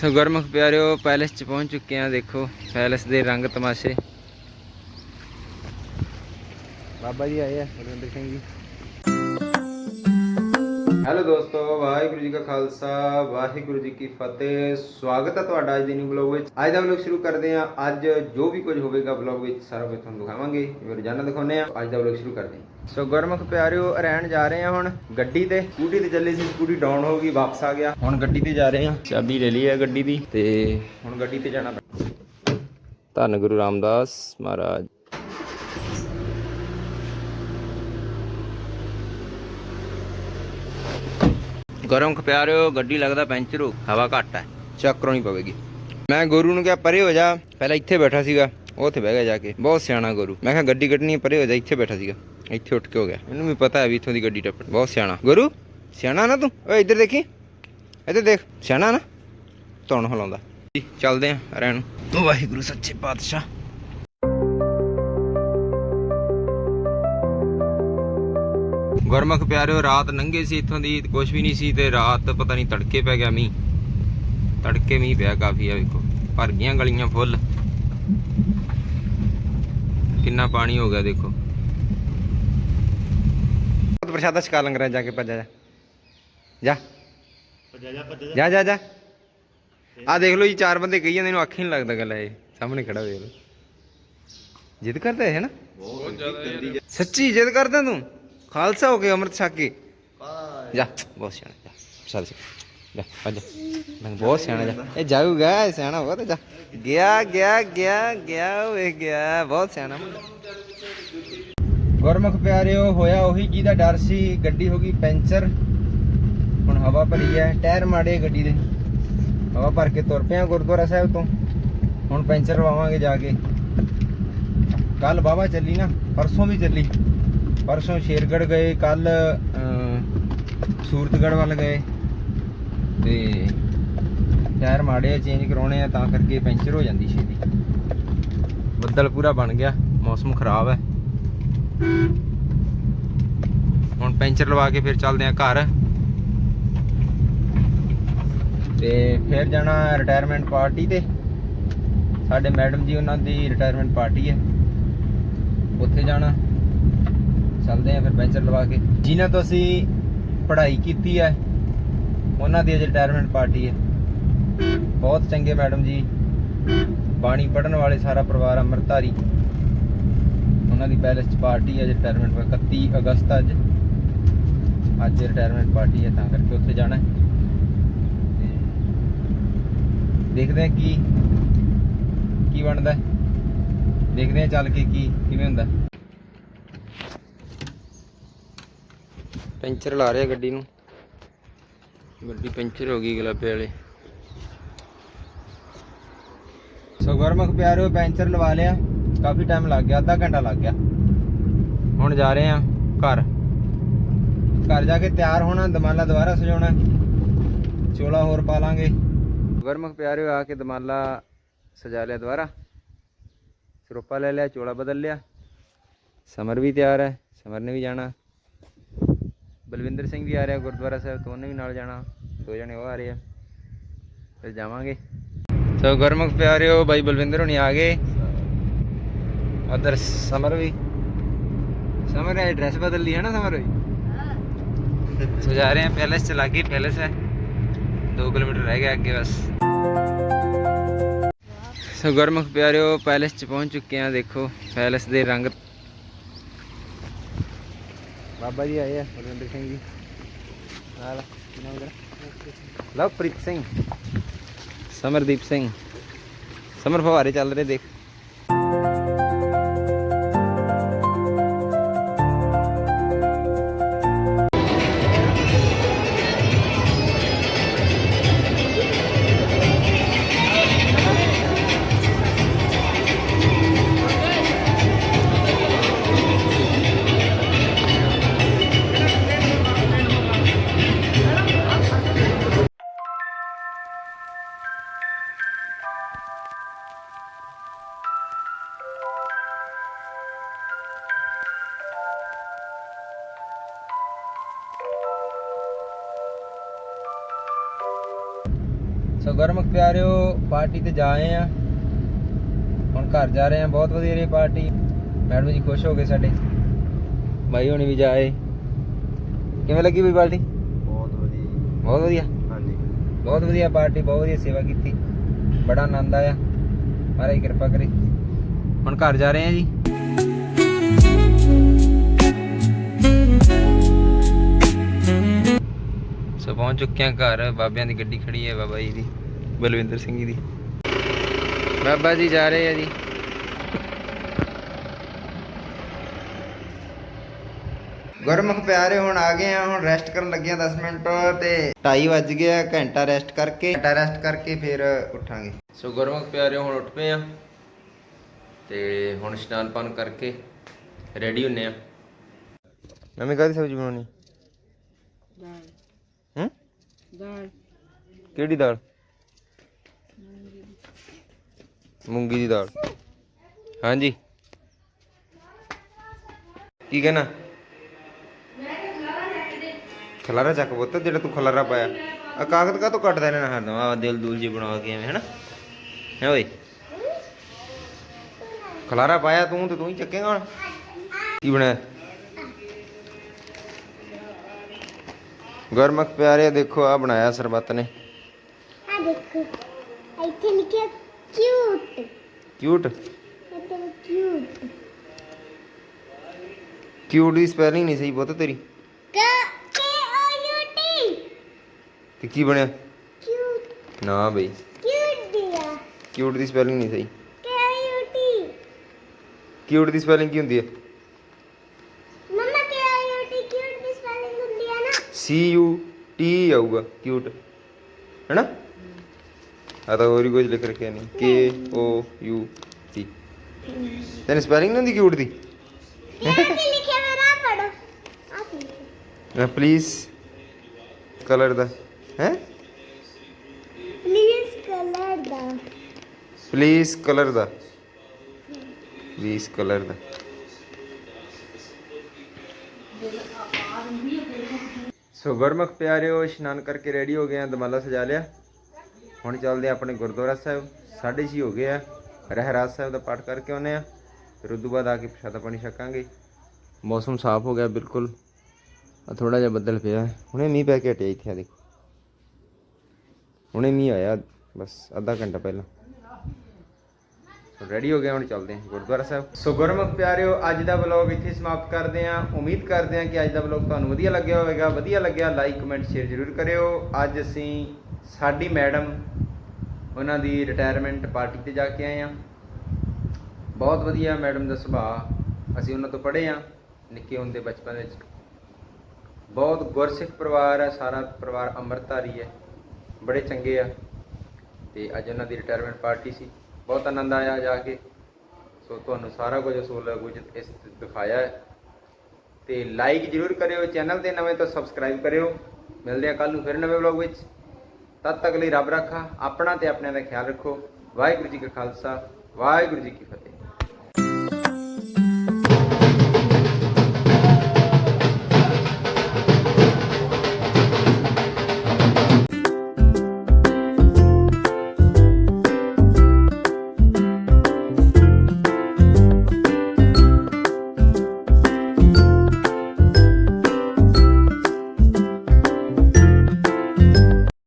ਸੋ ਗੁਰਮੁਖ ਪਿਆਰਿਓ ਪੈਲੇਸ ਚ ਪਹੁੰਚ ਚੁੱਕੇ ਆ ਦੇਖੋ ਪੈਲੇਸ ਦੇ ਰੰਗ ਤਮਾਸ਼ੇ। ਬਾਬਾ ਜੀ ਆਏ ਆ ਬਲਵਿੰਦਰ ਸਿੰਘ ਜੀ। ਹੈਲੋ ਦੋਸਤੋ ਵਾਹਿਗੁਰੂ ਜੀ ਕਾ ਖਾਲਸਾ ਵਾਹਿਗੁਰੂ ਜੀ ਕੀ ਫਤਿਹ। ਸਵਾਗਤ ਹੈ ਤੁਹਾਡਾ ਅੱਜ ਦੇ ਨਿਊ ਵਲੌਗ ਵਿੱਚ। ਅੱਜ ਦਾ ਵਲੌਗ ਸ਼ੁਰੂ ਕਰਦੇ ਹਾਂ। ਅੱਜ ਜੋ ਵੀ ਕੁਝ ਹੋਵੇਗਾ ਵਲੌਗ ਵਿੱਚ ਸਾਰਾ ਕੁਝ ਤੁਹਾਨੂੰ ਦਿਖਾਵਾਂਗੇ। ਰੋਜ਼ਾਨਾ ਦਿਖਾਉਂਦੇ ਆ ਅੱਜ ਦਾ ਵਲੌਗ ਸ਼ੁਰੂ ਕਰਦੇ ਹਾਂ। ਸੋ ਗੁਰਮੁਖ ਪਿਆਰਿਓ ਰਹਿਣ ਜਾ ਰਹੇ ਹਾਂ ਹੁਣ ਗੱਡੀ ਤੇ। ਸਕੂਟੀ ਤੇ ਚੱਲੇ ਸੀ ਸਕੂਟੀ ਡਾਊਨ ਹੋ ਗਈ ਵਾਪਸ ਆ ਗਿਆ। ਹੁਣ ਗੱਡੀ ਤੇ ਜਾ ਰਹੇ ਹਾਂ। ਚਾਬੀ ਲੈ ਲਈ ਹੈ ਗੱਡੀ ਦੀ। ਤੇ ਹੁਣ ਗੱਡੀ ਤੇ ਜਾਣਾ ਪੈਣਾ ਧੰਨ ਗੁਰੂ ਰਾਮਦਾਸ ਮਹਾਰਾਜ। ਗਰਮ ਖਪਿਆਰਿਓ ਗੱਡੀ ਲੱਗਦਾ ਪੈਂਚਰ ਹੋ ਹਵਾ ਘੱਟ ਹੈ ਚੈੱਕ ਕਰਾਉਣੀ ਪਵੇਗੀ। ਮੈਂ ਗੁਰੂ ਨੂੰ ਕਿਹਾ ਪਰੇ ਹੋ ਜਾ ਪਹਿਲਾਂ ਇੱਥੇ ਬੈਠਾ ਸੀਗਾ ਉਹ ਉੱਥੇ ਬਹਿ ਗਿਆ ਜਾ ਕੇ। ਬਹੁਤ ਸਿਆਣਾ ਗੁਰੂ। ਮੈਂ ਕਿਹਾ ਗੱਡੀ ਕੱਢਣੀ ਪਰੇ ਹੋ ਜਾ ਇੱਥੇ ਬੈਠਾ ਸੀਗਾ। ਇੱਥੇ ਉੱਠ ਕੇ ਹੋ ਗਿਆ। ਮੈਨੂੰ ਵੀ ਪਤਾ ਹੈ ਵੀ ਇੱਥੋਂ ਦੀ ਗੱਡੀ ਟੱਪਣ। ਬਹੁਤ ਸਿਆਣਾ। ਗੁਰੂ, ਸਿਆਣਾ ਨਾ ਤੂੰ? ਓਏ, ਇੱਧਰ ਦੇਖੀ? ਇੱਧਰ ਦੇਖ। ਸਿਆਣਾ ਨਾ? ਧੌਣ ਹਲਾਉਂਦਾ। ਚੱਲਦੇ ਆਂ ਰਹਿਣ ਵਾਹਿਗੁਰੂ, ਸੱਚੇ ਪਾਤਸ਼ਾਹ। ਗੁਰਮੁਖ ਪਿਆਰਿਓ, ਰਾਤ ਲੰਘੇ ਸੀ ਇੱਥੋਂ ਦੀ ਕੁਝ ਵੀ ਨਹੀਂ ਸੀ ਤੇ ਰਾਤ ਪਤਾ ਨਹੀਂ ਤੜਕੇ ਪੈ ਗਿਆ ਮੀਂਹ। ਤੜਕੇ ਮੀਂਹ ਪਿਆ ਕਾਫੀ ਆ, ਵੇਖੋ। ਭਰ ਗਈਆਂ ਗਲੀਆਂ ਫੁੱਲ। ਕਿੰਨਾ ਪਾਣੀ ਹੋ ਗਿਆ, ਦੇਖੋ। ਬਹੁਤ ਪ੍ਰਸ਼ਾਦਾ ਛਕਾ ਲੰਗਰਾਂ ਜਾ ਕੇ ਭੱਜਾ ਜਾ। ਜਾ। ਜਾ ਜਾ। ਜਾ ਆ ਦੇਖ ਲਓ ਜੀ ਚਾਰ ਬੰਦੇ ਕਹੀ ਜਾਂਦੇ ਇਹਨੂੰ ਅੱਖ ਹੀ ਨਹੀਂ ਲੱਗਦਾ ਗੱਲ ਇਹ। ਸਾਹਮਣੇ ਖੜਾ ਵੇਖ ਲਓ। ਜਿੱਦ ਕਰਦਾ ਹੈ ਨਾ ਸੱਚੀ ਜਿੱਦ ਕਰਦਾ ਤੂੰ? ਖਾਲਸਾ ਹੋ ਕੇ ਅੰਮ੍ਰਿਤ ਛਕ ਕੇ। ਜਾ ਬਹੁਤ ਸਿਆਣਾ ਜਾ। ਚੱਲ ਜਾ ਆ ਜਾ। ਮੈਂ ਬਹੁਤ ਸਿਆਣਾ ਜਾ। ਇਹ ਜਾਊਗਾ ਸਿਆਣਾ ਹੋਗਾ ਤੇ ਜਾ। ਗਿਆ ਗਿਆ ਗਿਆ ਗਿਆ ਓਏ ਗਿਆ। ਬਹੁਤ ਸਿਆਣਾ ਮੁੰਡਾ। ਗੁਰਮੁਖ ਪਿਆਰਿਓ, ਹੋਇਆ ਉਹੀ ਜਿਹਦਾ ਡਰ ਸੀ। ਗੱਡੀ ਹੋ ਗਈ ਪੈਂਚਰ। ਹੁਣ ਹਵਾ ਭਰੀ ਹੈ ਟਾਇਰ ਮਾੜੇ ਗੱਡੀ ਦੇ। ਹਵਾ ਭਰ ਕੇ ਤੁਰ ਪਿਆ ਗੁਰਦੁਆਰਾ ਸਾਹਿਬ ਤੋਂ। ਹੁਣ ਪੈਂਚਰ ਲਵਾਵਾਂਗੇ ਜਾ ਕੇ। ਕੱਲ ਬਾਬਾ ਚੱਲੀ ਨਾ। ਪਰਸੋਂ ਵੀ ਚੱਲੀ। ਪਰਸੋਂ ਸ਼ੇਰਗੜ ਗਏ। ਕੱਲ ਸੂਰਤਗੜ ਵੱਲ ਗਏ। ਤੇ ਟਾਇਰ ਮਾੜੇ ਆ ਚੇਂਜ ਕਰਾਉਣੇ ਆ ਤਾਂ ਕਰਕੇ ਪੈਂਚਰ ਹੋ ਜਾਂਦੀ ਛੇਤੀ। ਬੱਦਲ ਪੂਰਾ ਬਣ ਗਿਆ। ਮੌਸਮ ਖਰਾਬ ਹੈ ਹੁਣ ਪੈਂਚਰ ਲਵਾ ਕੇ ਫਿਰ ਚੱਲਦੇ ਆ ਘਰ। ਤੇ ਫਿਰ ਜਾਣਾ ਰਿਟਾਇਰਮੈਂਟ ਪਾਰਟੀ ਤੇ। ਸਾਡੇ ਮੈਡਮ ਜੀ ਉਹਨਾਂ ਦੀ ਰਿਟਾਇਰਮੈਂਟ ਪਾਰਟੀ ਹੈ ਉੱਥੇ ਜਾਣਾ। ਚੱਲਦੇ ਆ ਫਿਰ ਪੈਂਚਰ ਲਵਾ ਕੇ। ਜਿਨ੍ਹਾਂ ਤੋਂ ਅਸੀਂ ਪੜ੍ਹਾਈ ਕੀਤੀ ਹੈ ਉਹਨਾਂ ਦੀ ਅੱਜ ਰਿਟਾਇਰਮੈਂਟ ਪਾਰਟੀ ਹੈ ਬਹੁਤ ਚੰਗੇ ਮੈਡਮ ਜੀ। ਬਾਣੀ ਪੜਨ ਵਾਲੇ ਸਾਰਾ ਪਰਿਵਾਰ ਅੰਮ੍ਰਿਤਧਾਰੀ। ਉਹਨਾਂ ਦੀ ਪੈਲਸ ਚ ਪਾਰਟੀ ਹੈ ਅੱਜ ਰਿਟਾਇਰਮੈਂਟ 31 ਅਗਸਤ ਅੱਜ। ਅੱਜ ਰਿਟਾਇਰਮੈਂਟ ਪਾਰਟੀ ਹੈ ਤਾਂ ਕਰਕੇ ਉੱਥੇ ਜਾਣਾ ਦੇਖਦੇ ਹਾਂ ਕੀ ਕੀ ਬਣਦਾ ਹੈ। ਦੇਖਦੇ ਹਾਂ ਚੱਲ ਕੇ ਕੀ ਕਿਵੇਂ ਹੁੰਦਾ ਪੈਂਚਰ ਲਾ ਰਿਹਾ ਗੱਡੀ ਨੂੰ। ਗੱਡੀ ਪੈਂਚਰ ਹੋ ਗਈ ਗਲਾਬੇ ਵਾਲੇ ਸੋ ਗੁਰਮੁਖ ਪਿਆਰਿਓ ਪੈਂਚਰ ਲਵਾ ਲਿਆ। ਕਾਫੀ ਟਾਈਮ ਲੱਗ ਗਿਆ, ਅੱਧਾ ਘੰਟਾ ਲੱਗ ਗਿਆ। ਹੁਣ ਜਾ ਰਹੇ ਆ ਘਰ। ਘਰ ਜਾ ਕੇ ਤਿਆਰ ਹੋਣਾ, ਦਮਾਲਾ ਦੁਬਾਰਾ ਸਜਾਉਣਾ। ਚੋਲਾ ਹੋਰ ਪਾ ਲਾਂਗੇ। ਗੁਰਮੁਖ ਪਿਆਰਿਓ ਆ ਕੇ ਦਮਾਲਾ ਸਜਾ ਲਿਆ ਦੁਬਾਰਾ। ਸਰੋਪਾ ਲੈ ਲਿਆ, ਚੋਲਾ ਬਦਲ ਲਿਆ। ਸਮਰ ਵੀ ਤਿਆਰ ਹੈ, ਸਮਰ ਨੇ ਵੀ ਜਾਣਾ। ਬਲਵਿੰਦਰ ਸਿੰਘ ਵੀ ਆ ਰਿਹਾ, ਗੁਰਦੁਆਰਾ ਸਾਹਿਬ ਤੋਂ, ਉਹਨੇ ਵੀ ਨਾਲ ਜਾਣਾ। ਦੋ ਜਣੇ ਉਹ ਆ ਰਹੇ ਆ। ਫਿਰ ਜਾਵਾਂਗੇ। ਸੋ ਗੁਰਮੁਖ ਪਿਆਰਿਓ ਬਾਈ ਬਲਵਿੰਦਰ ਹੁਣੀ ਆ ਗਏ। ਉਧਰ ਸਮਰ ਵੀ। ਸਮਰ ਨੇ ਐਡਰੈਸ ਬਦਲ ਲਈ ਹੈ ਨਾ ਸਮਰ ਵੀ? ਸੋ ਜਾ ਰਹੇ ਆ ਪੈਲੇਸ ਚਲਾ ਕੇ ਪੈਲੇਸ ਹੈ। 2 ਕਿਲੋਮੀਟਰ ਰਹਿ ਗਿਆ ਅੱਗੇ ਬਸ। ਸੋ ਗੁਰਮੁਖ ਪਿਆਰਿਓ ਪੈਲੇਸ ਚ ਪਹੁੰਚ ਚੁੱਕੇ ਆ ਦੇਖੋ ਪੈਲੇਸ ਦੇ ਰੰਗ। ਬਾਬਾ ਜੀ ਆਏ ਆ ਬਲਵਿੰਦਰ ਸਿੰਘ ਜੀ। ਨਾਲ ਤੇਰਾ ਲਵਪ੍ਰੀਤ ਸਿੰਘ। ਸਮਰਦੀਪ ਸਿੰਘ। ਸਮਰ ਸੋ ਗੁਰਮੁਖ ਪਿਆਰਿਓ ਪਾਰਟੀ ਤੇ ਜਾ ਆਏ ਆ। ਹੁਣ ਘਰ ਜਾ ਰਹੇ ਆ ਬਹੁਤ ਵਧੀਆ ਰਹੀ ਪਾਰਟੀ। ਮੈਡਮ ਜੀ ਖੁਸ਼ ਹੋ ਗਏ ਸਾਡੇ। ਭਾਈ ਹੋਣੀ ਵੀ ਜਾਏ ਕਿਵੇਂ ਲੱਗੀ ਬਈ ਪਾਰਟੀ? ਬਹੁਤ ਵਧੀਆ ਬਹੁਤ ਵਧੀਆ? ਹਾਂਜੀ। ਬਹੁਤ ਵਧੀਆ ਪਾਰਟੀ ਬਹੁਤ ਵਧੀਆ ਸੇਵਾ ਕੀਤੀ। ਬੜਾ ਆਨੰਦ ਆਇਆ। ਮਹਾਰਾਜ ਕਿਰਪਾ ਕਰੇ। ਹੁਣ ਘਰ ਜਾ ਰਹੇ ਆ ਜੀ। ਸੋ ਪਹੁੰਚ ਚੁੱਕੇ ਆ ਘਰ ਬਾਬਿਆਂ ਦੀ ਗੱਡੀ ਖੜੀ ਹੈ ਬਾਬਾ ਜੀ ਦੀ ਬਲਵਿੰਦਰ ਸਿੰਘ ਜੀ। ਦੀ ਬਾਬਾ ਜੀ ਜਾ ਰਹੇ ਆ ਜੀ। ਗੁਰਮੁਖ ਪਿਆਰੇ ਹੁਣ ਆ ਗਏ ਆ ਹੁਣ ਰੈਸਟ ਕਰਨ ਲੱਗੇ ਆ 10 ਮਿੰਟ ਤੇ 2:30 ਵੱਜ ਗਏ ਆ ਘੰਟਾ ਰੈਸਟ ਕਰਕੇ ਘੰਟਾ ਰੈਸਟ ਕਰਕੇ ਫਿਰ ਉੱਠਾਂਗੇ। ਸੋ ਗੁਰਮੁਖ ਪਿਆਰੇ ਹੁਣ ਉੱਠ ਪਏ ਆ ਤੇ ਹੁਣ ਇਸ਼ਨਾਨ ਪਾਨ ਕਰਕੇ ਰੈਡੀ ਹੁੰਨੇ ਆ ਨਵੀਂ ਕਾਹਦੀ ਸਬਜ਼ੀ ਬਣਾਉਣੀ? ਦਾਲ ਦਾਲ। ਕਿਹੜੀ ਦਾਲ? ਮੂੰਗੀ ਦੀ ਦਾਲ। ਹਾਂਜੀ। ਕੀ ਕਹਿਣਾ? ਖਲਾਰਾ ਚੱਕ ਪੁੱਤ, ਜਿਹੜਾ ਤੂੰ ਖਲਾਰਾ ਪਾਇਆ। ਆ ਕਾਗਜ਼ ਕਾ ਤੋਂ ਕੱਟਦਾ ਇਹਨਾਂ ਹਰਦਮ ਆ ਦਿਲ ਦੂਲ ਜੀ ਬਣਾ ਕੇ ਐਵੇਂ, ਹਨਾ? ਹੈ ਓਏ। ਖਲਾਰਾ ਪਾਇਆ ਤੂੰ ਤੇ ਤੂੰ ਹੀ ਚੱਕੇਗਾ ਹੁਣ। ਕੀ ਬਣਾਇਆ? ਗੁਰਮੁਖ ਪਿਆਰੇ ਦੇਖੋ ਆ ਬਣਾਇਆ ਸਰਬੱਤ ਨੇ। ਆ ਦੇਖੋ ਇੱਥੇ ਲਿਖਿਆ ਕਿਊਟ ਕਿਊਟ ਇੱਥੇ ਕਿਊਟ ਕਿਊਟ ਦੀ ਸਪੈਲਿੰਗ ਨਹੀਂ ਸਹੀ ਪੁੱਤ ਤੇਰੀ। ਕ ਕੇ ਓ ਯੂ ਟੀ ਤੇ ਕੀ ਬਣਿਆ? ਕਿਊਟ ਨਾ ਬਈ। ਕਿਊਟ ਦਿਆ ਕਿਊਟ ਦੀ ਸਪੈਲਿੰਗ ਨਹੀਂ ਸਹੀ। K O U T cute ਦੀ ਸਪੈਲਿੰਗ ਕੀ ਹੁੰਦੀ ਹੈ ਮਮਾ K O U T cute ਦੀ ਸਪੈਲਿੰਗ ਹੁੰਦੀ ਹੈ ਨਾ ਸੀ ਯੂ ਟੀ ਆਊਗਾ ਕਿਊਟ ਹੈਨਾ ਆ ਤਾਂ ਹੋਰ ਹੀ ਕੁਝ ਲਿਖ ਰੱਖਿਆ ਨਹੀਂ ਕੇ ਓ ਯੂ ਟੀ ਤੈਨੂੰ ਸਪੈਲਿੰਗ ਨਹੀਂ ਹੁੰਦੀ ਕਿਊਟ ਦੀ ਲਿਖਿਆ ਮੇਰਾ ਪੜੋ ਆ? ਪਲੀਜ਼ ਕਲਰ ਦਾ ਹੈ ਪਲੀਜ਼ ਕਲਰ ਦਾ ਪਲੀਜ਼ ਕਲਰ ਦਾ ਪਲੀਜ਼ ਕਲਰ ਦਾ ਸੋ ਗੁਰਮੁਖ ਪਿਆਰਿਓ, ਇਸ਼ਨਾਨ ਕਰਕੇ ਰੈਡੀ ਹੋ ਗਏ ਆ, ਦਮਾਲਾ ਸਜਾ ਲਿਆ। ਹੁਣ ਚੱਲਦੇ ਆ ਆਪਣੇ ਗੁਰਦੁਆਰਾ ਸਾਹਿਬ। 6:30 ਹੋ ਗਏ ਆ। ਰਹਿਰਾਜ ਸਾਹਿਬ ਦਾ ਪਾਠ ਕਰਕੇ ਆਉਨੇ ਆ। ਫਿਰ ਉਦੋਂ ਬਾਅਦ ਆ ਕੇ ਪ੍ਰਸ਼ਾਦਾ ਪਾਣੀ ਛਕਾਂਗੇ। ਮੌਸਮ ਸਾਫ਼ ਹੋ ਗਿਆ ਬਿਲਕੁਲ। ਆ ਥੋੜਾ ਜਿਹਾ ਬੱਦਲ ਪਿਆ ਹੁਣੇ ਮੀਂਹ ਪੈ ਕੇ ਹਟਿਆ ਇੱਥੇ ਆ ਦੇਖੋ। ਹੁਣੇ ਮੀਂਹ ਆਇਆ, ਬਸ ਅੱਧਾ ਘੰਟਾ ਪਹਿਲਾਂ। ਰੈਡੀ ਹੋ ਗਏ, ਹੁਣ ਚੱਲਦੇ ਹਾਂ ਗੁਰਦੁਆਰਾ ਸਾਹਿਬ। ਸੋ ਗੁਰਮੁਖ ਪਿਆਰਿਓ, ਅੱਜ ਦਾ ਵਲੌਗ ਇੱਥੇ ਸਮਾਪਤ ਕਰਦੇ ਹਾਂ। ਉਮੀਦ ਕਰਦੇ ਹਾਂ ਕਿ ਅੱਜ ਦਾ ਵਲੌਗ ਤੁਹਾਨੂੰ ਵਧੀਆ ਲੱਗਿਆ ਹੋਵੇਗਾ। ਵਧੀਆ ਲੱਗਿਆ ਲਾਈਕ ਕਮੈਂਟ ਸ਼ੇਅਰ ਜ਼ਰੂਰ ਕਰਿਓ। ਅੱਜ ਅਸੀਂ ਸਾਡੀ ਮੈਡਮ ਉਹਨਾਂ ਦੀ ਰਿਟਾਇਰਮੈਂਟ ਪਾਰਟੀ ਤੇ ਜਾ ਕੇ ਆਏ ਹਾਂ। ਬਹੁਤ ਵਧੀਆ ਮੈਡਮ ਦਾ ਸੁਭਾਅ ਅਸੀਂ ਉਹਨਾਂ ਤੋਂ ਪੜ੍ਹੇ ਹਾਂ, ਨਿੱਕੇ ਹੁੰਦੇ ਬਚਪਨ ਵਿੱਚ। ਬਹੁਤ ਗੁਰਸਿੱਖ ਪਰਿਵਾਰ ਹੈ ਸਾਰਾ ਪਰਿਵਾਰ ਅੰਮ੍ਰਿਤਧਾਰੀ ਹੈ। ਬੜੇ ਚੰਗੇ ਆ। ਤੇ ਅੱਜ ਉਹਨਾਂ ਦੀ ਰਿਟਾਇਰਮੈਂਟ ਪਾਰਟੀ ਸੀ। ਬਹੁਤ ਆਨੰਦ ਆਇਆ ਜਾ ਕੇ। ਸੋ ਤੁਹਾਨੂੰ ਸਾਰਾ ਕੁਝ ਅਸੂਲ ਕੁਝ ਇਸ ਦਿਖਾਇਆ ਹੈ। ਤੇ ਲਾਈਕ ਜਰੂਰ ਕਰਿਓ ਚੈਨਲ ਤੇ ਨਵੇਂ ਤੋਂ ਸਬਸਕ੍ਰਾਈਬ ਕਰਿਓ। ਮਿਲਦੇ ਆ ਕੱਲ ਨੂੰ ਫਿਰ ਨਵੇਂ ਵਲੌਗ ਵਿੱਚ। ਤਦ ਤੱਕ ਲਈ ਰੱਬ ਰੱਖਾ, ਆਪਣਾ ਤੇ ਆਪਣਿਆਂ ਦਾ ਖਿਆਲ ਰੱਖੋ। ਵਾਹਿਗੁਰੂ ਜੀ ਕਾ ਖਾਲਸਾ, ਵਾਹਿਗੁਰੂ ਜੀ ਕੀ ਫਤਿਹ।